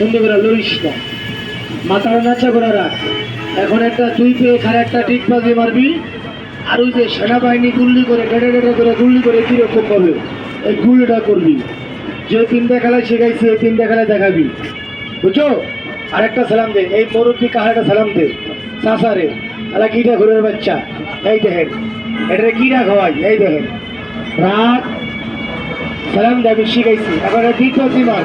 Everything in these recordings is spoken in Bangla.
সুন্দর করে। লড়িস না মাথাটা নাচা করে রাখ। এখন একটা তুই পেয়ে এখানে একটা ডিগবাজি মারবি। আর ওই যে সেনাবাহিনী গুল্লি করে ডেটে ডেটে করে গুল্লি করে কীরকম পাবে এই গুল্লিটা করবি। যে তিনটা খেলায় শিখাইছি, এই তিনটা খেলায় দেখাবি। বুঝছ? আরেকটা সালাম দে। এই মুরব্বী কাহাটা সালাম দে। চাষারে আলা কিটা ঘুরের বাচ্চা? এই দেখেন। এটা কিটা খাওয়াই? এই দেখেন। রাত সালাম দে শিখাইছি। এখন ডিগবাজি মার।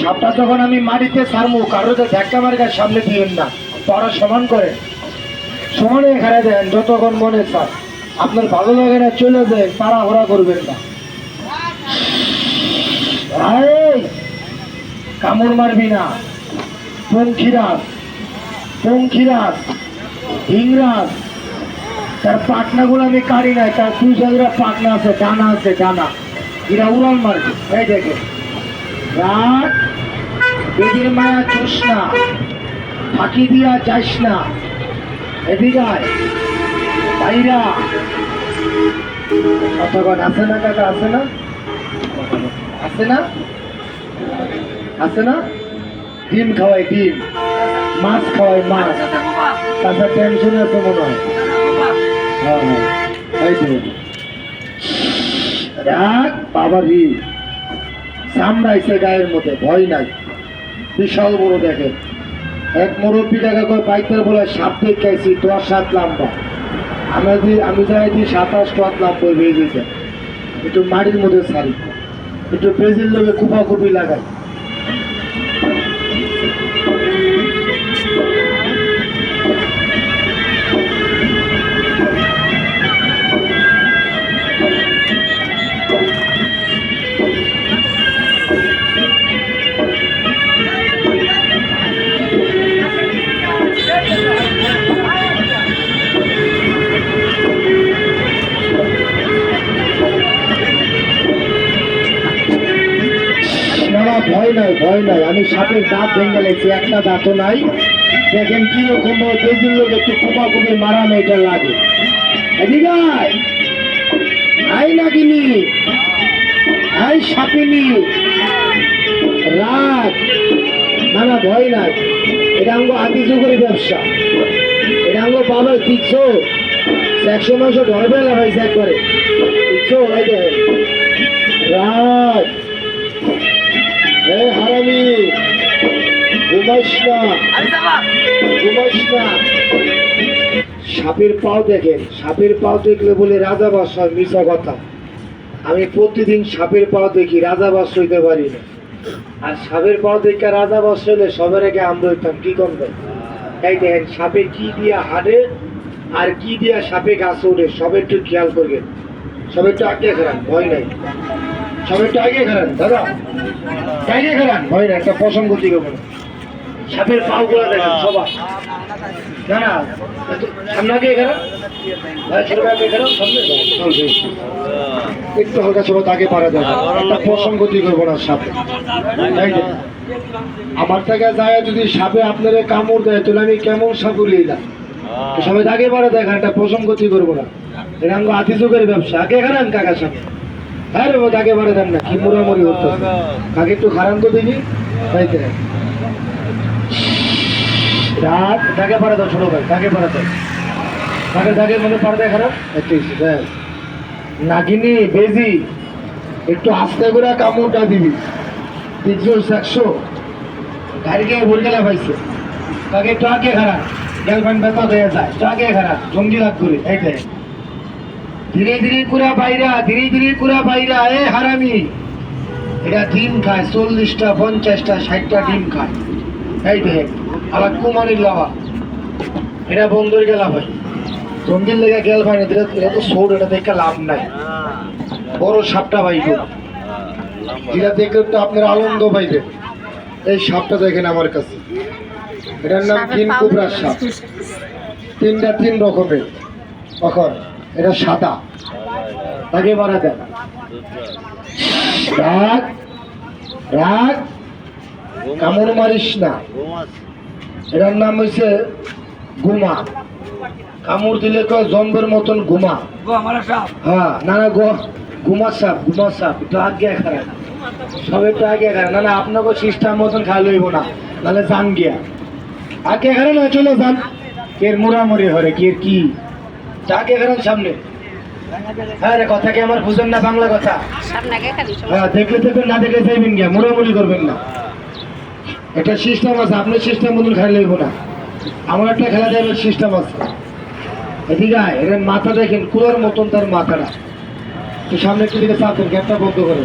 সাপটা যখন আমি মাটিতে ছাড়বো কারও যে ধাক্কা মার্কার সামনে দিবেন না। তারা সমান করে সমানে এখানে দেন, যতক্ষণ মনে চায় আপনার ভালো লাগে না, চলে যায়, তাড়াহুড়া করবেন না। কামড় মারবি না। পঙ্খিরাজ পঙ্খিরাজ ইংরাজ তার পাটনাগুলো আমি কাড়ি নাই, তার দুই পাটনা আছে, ডানা আছে, ডানা। এরা উড়াল মারবে। এই দেখে রাত বেদির মায়া চোস না ফাঁকি দিয়া যাস না। এদিকে আয় বাইরা। কতক্ষণ আছে না কাকা, আছে না? আছে না? আছে না? ডিম খাওয়াই ডিম, মাছ খাওয়াই মাছ। তাছাড়া টেনশন আছে মনে হয়। হ্যাঁ হ্যাঁ রাগ, বাবারি। সামরাইছে গায়ের মধ্যে, ভয় নাই। বিশাল বড় দেখে। এক মুরব্বী টাকা করে বাইকের বলে সাপ দেখাইছি দশ সাত লম্বা। আমি যদি আমি যাই দিই সাতাশ টাত লম্বা বেজেছে একটু মাটির মধ্যে সারি একটু বেজির লোকে কুপা কুপি লাগাই ভয় নাই। আমি সাপের দাঁত ভেঙে লেছি একটা দাঁতও নাই। দেখেন কি রকম ব্রেজিল লোক একটু কুপা কুপি মারানো এটা লাগে। আই নাগিনি আই সাপিনি। রাত না ভয় নাই। এটা আমাকে আদি যুগের ব্যবসা। এটা আমাকে বাবা দিচ্ছ একশো নশো ধরবে না ভাই স্যার করে। দিচ্ছ সাপের পাও দেখেন, সাপের পাও দেখলে বলে রাজা বাস হয় মিশা কথা। আমি প্রতিদিন সাপের পাও দেখি, রাজা বাস হইতে পারি না। আর সাপের পাও দেখে রাজা বাস হইলে সবার আগে আমরা হইতাম কি করবে তাই দেখেন, সাপে কি দিয়া হাঁটে আর কি দিয়া সাপে গাছ ওঠে, সব একটু খেয়াল করবেন। সব একটু আগে খারান ভয় নাই। সব একটু আগে খারান দাদা। আগে খারান ভয় নাই, একটা প্রসঙ্গ দিকে বলো সাপের পাও গুলা দেখেন সবার না না সামনে আগে চলবে একটু হালকা ছোট আগে পারা যাবে। একটা প্রসঙ্গ দিকে করব না সাপে। তো? আমার থেকে যায় যদি সাপে আপনারা কামড় দেয় তাহলে আমি কেমন সাপ উলিয়ে না তো সবাই আগে পারে দেখেন একটা প্রসঙ্গতি করব না। এটা আমাকে আতি যুগের ব্যবসা। আগে খারান কাকা সামনে হ্যাঁ রে বোধ আগে পারে দেন না কি মোড়ামুড়ি হতো কাকে একটু খারান তো দেখি। তাই তো তাকে পারে দাও ছোট ভাই তাকে পারে দাও তাকে তাকে মনে পারে দেয় খারাপ নাগিনি, বেজি, একটু আস্তে করে কামড়টা দিবি। তিনশো একশো গাড়িকে ভুল গেলে পাইছে তাকে একটু আগে খারাপ গার্লফ্রেন্ড ব্যথা হয়ে যায়। একটু আগে খারাপ জঙ্গি লাভ করে। এইটাই ধীরে ধীরে কুড়া বাইরা ধীরে ধীরে কুড়া বাইরা এ হারামি। এটা ডিম খায়, চল্লিশটা, পঞ্চাশটা, ষাটটা ডিম খায়। এই দেখ। আবার কুমারির লাভা এটা বন্ধুর গেলা ভাই। জঙ্গির লেগে গেল ভাই না এটা এটা তো সৌর এটা দেখে লাভ নাই। বড় সাপটা ভাই। যেটা দেখলে তো আপনার আনন্দ পাইবে এই সাপটা দেখেন আমার কাছে। এটার নাম তিন পা কুবরা উঠে সাপ। তিনটা তিন রকমের। তখন এটা সাদা। তাকে মারা দেন। রাগ রাগ কামড় মারিস না। এটার নাম হয়েছে গুমা। কামড় দিলে কয় জম্বের মতন গুমা। হ্যাঁ না না গো গুমা সাপ গুমা সাপ একটু আগে খারাপ সব একটু আগে খারাপ না না আপনাকে সিস্টার মতন খাই লইব না নাহলে যান গিয়া। আগে খারাপ না চলে যান। কের মোড়ামুড়ি হরে কের কি আগে খারাপ সামনে। হ্যাঁ রে কথা কি আমার বুঝেন না বাংলা কথা। হ্যাঁ দেখলে দেখবেন না দেখলে চাইবেন গিয়া মোড়ামুড়ি করবেন না। একটা সিস্টেম আছে আপনার সিস্টেম মতন খাই লইব না। আমার একটা খেলা দেবের সিস্টেম আছে। এদিকে এর মাথা দেখেন, কুয়ার মতন তার মাথাটা। তো সামনে একটু দিকে চাপেন গ্যাপটা বন্ধ করে।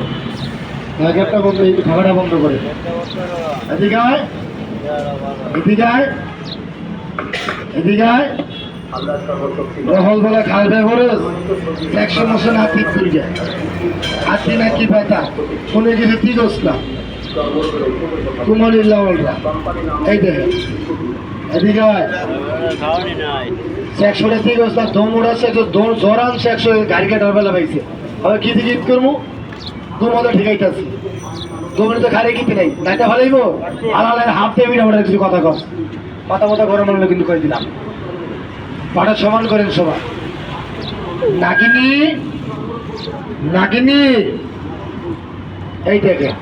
হ্যাঁ গ্যাপটা বন্ধ, এই ভাগাটা বন্ধ করে। এদিকে এদিকে এদিকে আয়। রহল বেলা খাল দেয় একশো মাসে না ঠিক করে যায়। হাতি না কি পাতা? শুনে গেছে কি দোষলা কুমারীর এই দেখে এদিকে আয়। একশোটা ঠিক আছে উড়াচ্ছে তো দম জ্বর আনছে একশো, গাড়ি কাটার বেলা পাইছে। আবার কি দিকে ঈদ করব দম ঠিকাইতেছি। দমনে তো খারে কিতে নাই। নাইটা ভালোইব? আলালের হাফ দিয়ে কিছু কথা কর মাথা মাথা গরম কিন্তু করে দিলাম। পাটা সমান করেন সবাই। নাগিনী নাগিনী। এই দেখেন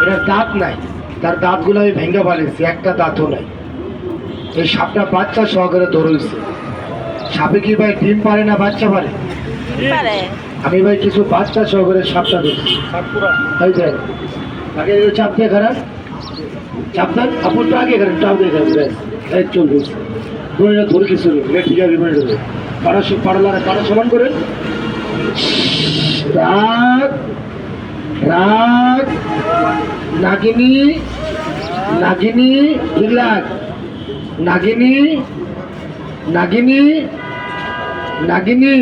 এটার দাঁত নাই। তার দাঁতগুলো আমি ভেঙে পালিয়েছি একটা দাঁতও নাই। এই সাপটা বাচ্চা সহকারে দৌড়ইছে সাপে কি ভাই ডিম পারে না বাচ্চা পারে? পারে। আমি ভাই কিছু বাচ্চা সহকারে সাপটা ধরছি। এই দেখ আগে চাপ দিয়ে খারাপ চাপ দেন আপন তো আগে করেন চাপ দিয়ে খারাপ এই চলবে। দড়িটা ধরে কিছু ঠিক আছে পাড়া পাড়া সমান করে। রাগ রাগ নাগিনী নাগিনী লাগ নাগিনী নাগিনী নাগিনী।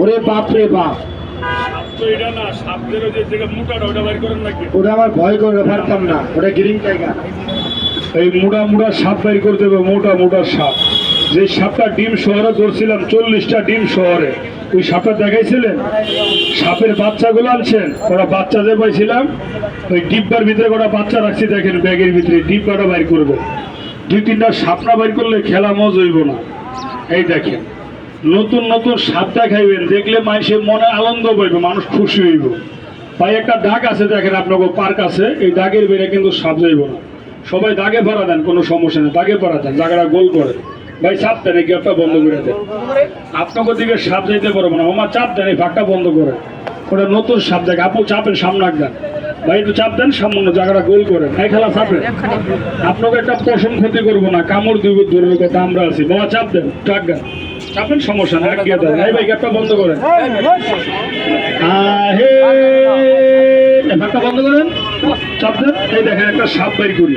ওরে বাপ রে বাপ। ওটা আমার ভয় করে পারতাম না। ওটা গ্রিন জায়গা এই মোটা মোটা সাপ বাইর করতে হবে, মোটা মোটা সাপ। যে সাপটা ডিম শহরে ধরছিলাম, চল্লিশটা ডিম শহরে। ওই সাপটা দেখাইছিলেন? সাপের বাচ্চাগুলো আনছেন, ওরা বাচ্চা যে পাইছিলাম, ওই ডিব্বার ভিতরে ওরা বাচ্চা রাখছি, দেখেন ব্যাগের ভিতরে ডিব্বাটা বাইর করবে। দুই তিনটা সাপ না বাইর করলে খেলা মজ হইব না। এই দেখেন, নতুন নতুন সাপ দেখাইবেন, দেখলে মানুষের মনে আনন্দ পাইবে, মানুষ খুশি হইব। ভাই, একটা দাগ আছে, দেখেন আপনাকে পার্ক আছে, এই দাগের বেড়ে কিন্তু সাপ যাইব না। সবাই দাগে ভরা দেন, কোনো সমস্যা নেই, দাগে ভরা দেন, জায়গাটা গোল করে। ভাই চাপ এই গেটটা বন্ধ করে দেন আপনাকে দিকে সাপ যাইতে পারব না। আমার চাপ দেন, এই ভাগটা বন্ধ করে। ওটা নতুন সাপ দেখে, আপু চাপের সামনে দেন। ভাই, একটু চাপ দেন, সামান্য জায়গাটা গোল করেন। এই খেলা চাপেন আপনাকে একটা পশম ক্ষতি করব না, কামড় দিব ধরবে কথা আমরা আছি। বাবা চাপ দেন টাক দেন। চাপেন, সমস্যা না গিয়ে দেন। এই ভাই, গেটটা বন্ধ করেন। আহে! বন্ধ করেন। চাপ দেন। এই দেখেন, একটা সাপ বের করি।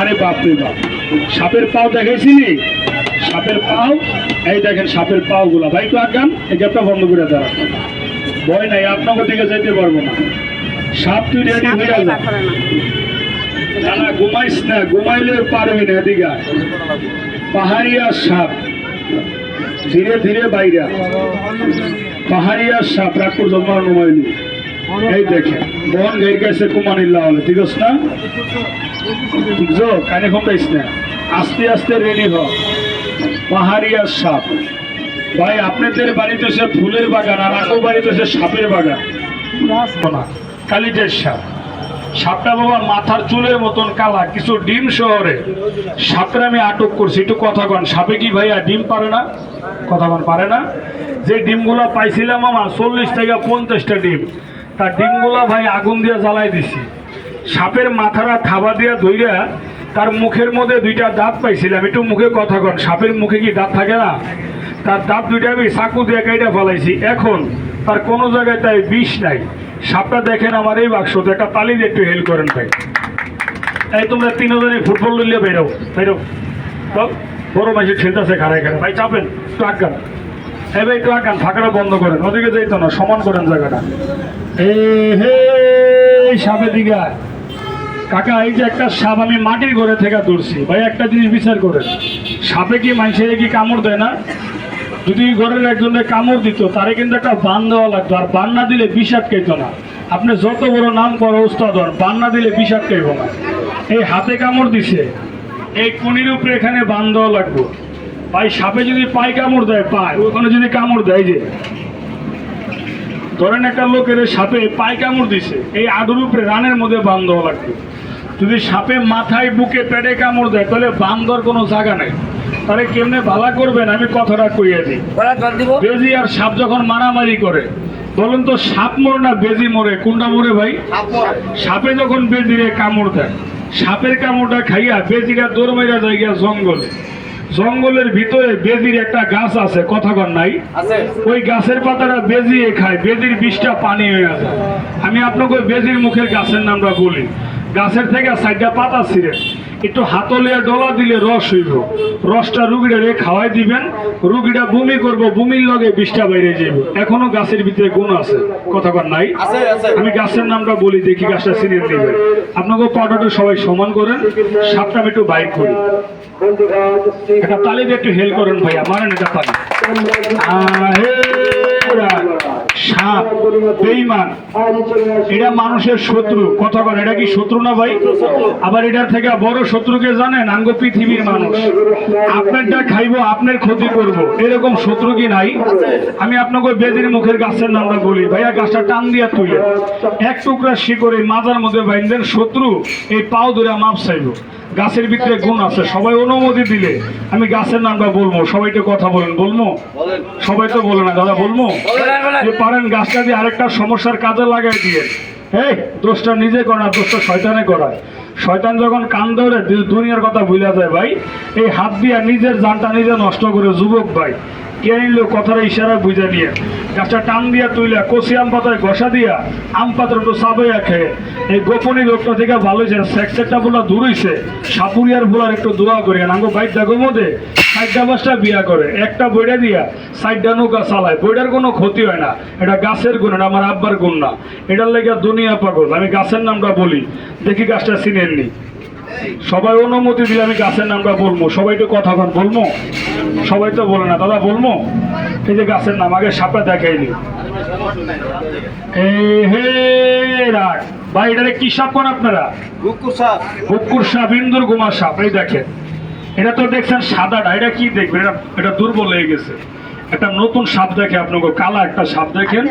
আরে বাপ রে বাপ। সাপের পাও দেখাইছিলি সাপের পাও এই দেখেন সাপের পাও গুলা ভাই তো আগান এই গেটটা বন্ধ করে দেওয়া ভয় নাই আপনাকে দিকে যেতে পারব না। সাপ তুই রেডি হয়ে করে না না ঘুমাইস না ঘুমাইলে পারবি না এদিকে পাহাড়িয়া সাপ। ধীরে ধীরে বাইরা। পাহাড়িয়া সাপ রাখপুর জমা নুমাইলি এই দেখে বন গাই গেছে কুমানিল্লা হলে ঠিক আছে না? কানে ঘুমাইস না। আস্তে আস্তে রেডি হ। পাহাড়িয়া সাপ। ভাই, আপনাদের বাড়িতে সে ফুলের বাগান আর আমার বাড়িতে সে সাপের বাগান। না কালিটের সাপ। সাপটা বাবা মাথার চুলের মতন কালা, কিছু ডিম শহরে। সাপটা আমি আটক করছি, একটু কথা কন। সাপে কি ভাইয়া ডিম পারে না? কথা কন, পারে না? যে ডিমগুলো পাইছিলাম আমার, চল্লিশ থেকে পঞ্চাশটা ডিম। তার ডিমগুলো ভাই আগুন দিয়ে জ্বালাই দিছি। সাপের মাথাটা থাবা দিয়ে ধইরা তার মুখের মধ্যে দুইটা দাঁত পাইছিলাম। একটু মুখে কথা কন, সাপের মুখে কি দাঁত থাকে না? তার দাঁত দুইটা আমি চাকু দিয়ে কাইটা ফেলাইছি। এখন তার কোনো জায়গায় তাই বিষ নাই। সাপটা দেখেন আমার এই বাক্সতে, একটা তালি দিয়ে একটু হেল্প করেন ভাই। এই তোমরা তিন তিনজনে ফুটবল লইলে বেরো বেরো। তো বড় মাসে খেলতেছে খারায় খারায় ভাই, চাপেন, একটু আগান এই ভাই, একটু আগান ফাঁকাটা বন্ধ করেন। ওদিকে যাইতো না, সমান করেন জায়গাটা। এ হে, সাপের দিকে আয়। কাকা, এই যে একটা সাপ আমি মাটির ঘরে থেকে ধরছি ভাই, একটা জিনিস বিচার করেন। সাপে কি মানুষের কি কামড় দেয় না? যদি ঘরের একজনের কামড় দিত, তারে কিন্তু একটা বান দেওয়া লাগতো। আর বান না দিলে বিষ আটকাইতো না। আপনি যত বড় নাম করো উস্তাদ বান না দিলে বিষ আটকাইব না। এই হাতে কামড় দিছে, এই কনির উপরে এখানে বান দেওয়া লাগবে। ভাই, সাপে যদি পায়ে কামড় দেয়, পায়। ওখানে যদি কামড় দেয় যে। ধরেন একটা লোকের সাপে পায়ে কামড় দিছে, এই আডুর উপরে রানের মধ্যে বান দেওয়া লাগবে। যদি সাপে মাথায় বুকে পেটে কামড় দেয় তাহলে বান দেওয়ার কোনো জায়গা নেই। তাহলে কেমনে ভালা করবেন? আমি কথাটা কইয়া দিই। বেজি আর সাপ যখন মারামারি করে বলুন তো সাপ মরে না বেজি মরে? কোনটা মরে ভাই? সাপে যখন বেজিরে কামড় দেয় সাপের কামড়টা খাইয়া বেজিরা দৌড় মাইরা যায় গিয়া জঙ্গলে। জঙ্গলের ভিতরে বেজির একটা গাছ আছে কথা কর নাই? ওই গাছের পাতাটা বেজিয়ে খায় বেজির বিষটা পানি হয়ে যায়। আমি আপনাকে বেজির মুখের গাছের নামটা বলি। গাছের থেকে সাইডটা পাতা ছিঁড়ে। একটু হাতলে ডলা দিলে রস হইব। রসটা রুগীটা রে খাওয়াই দিবেন। রুগীটা বমি করব বমির লগে বিষটা বাইরে যাইব। এখনও গাছের ভিতরে গুণ আছে। কথা কর নাই? আমি গাছের নামটা বলি দেখি গাছটা চিনে দিবেন আপনাকে পাউডারটা সবাই সমান করেন সাপটা আমি একটু বাইক করি। একটা তালি দিয়ে একটু হেল করেন ভাইয়া মারেন এটা তালি সাপ বেইমান এটা মানুষের শত্রু। কথা বলে এটা কি শত্রু না ভাই? আবার এটার থেকে বড় শত্রুকে জানেন আঙ্গ পৃথিবীর মানুষ। আপনারটা খাইবো আপনার ক্ষতি করব। এরকম শত্রু কি নাই? আমি আপনাকে বেদির মুখের গাছের নামটা বলি। ভাইয়া গাছটা টান দিয়া তুলে। এক টুকরা শিকড়ে মাজার মধ্যে বাইন্দেন শত্রু এই পাও ধরে মাপ চাইব। গাছের ভিতরে গুণ আছে সবাই অনুমতি দিলে। আমি গাছের নামটা বলব সবাই তো কথা বলেন। বলব? সবাই তো বলে না দাদা বলব? পারেন গাছটা দিয়ে আরেকটা সমস্যার কাজে লাগাই দিয়ে হ্যাঁ দোষটা নিজে করা দোষটা শয়তানে করায়। শয়তান যখন কান ধরে দুনিয়ার কথা ভুলে যায় ভাই, এই হাত দিয়া নিজের জানটা নিজে নষ্ট করে, যুবক ভাই নিল কথার ইশারা বুঝে নিয়ে। গাছটা টান দিয়া তুইলা কচি আম পাতায় ঘষা দিয়া আম পাতা একটু চাবাইয়া খেয়ে এই গোপনী লোকটা থেকে ভালো হয়েছে সেক্সেরটা বলা দূর হয়েছে সাপুরিয়ার ভোলার একটু দূরা করিয়া, নাঙ্গো বাইক দেখো মধ্যে সাইডটা বাসটা বিয়া করে, একটা বইটা দিয়া সাইডটা নৌকা চালায়। বইটার কোনো ক্ষতি হয় না। এটা গাছের গুণ, এটা আমার আব্বার গুণ না। এটার লেগে দুনিয়া পাগল। আমি গাছের নামটা বলি। দেখি গাছটা চিনেননি। সবাই অনুমতি দিলে আমি গাছের নামটা বলব। সবাই তো কথা কন বলব? সবাই তো বলে না। দাদা বলব? এই যে গাছের নাম আগে সাপটা দেখাইনি এ হে রাগ। ভাই এটারে কি সাপ কোন আপনারা? বুকুর সাপ। ইন্দুর গুমা সাপ। এই দেখেন। এটা তো দেখছেন সাদাটা। এটা কি দেখবেন? এটা এটা দুর্বল হয়ে গেছে। একটা নতুন সাপ দেখে আপনাকে কালা একটা সাপ দেখেন।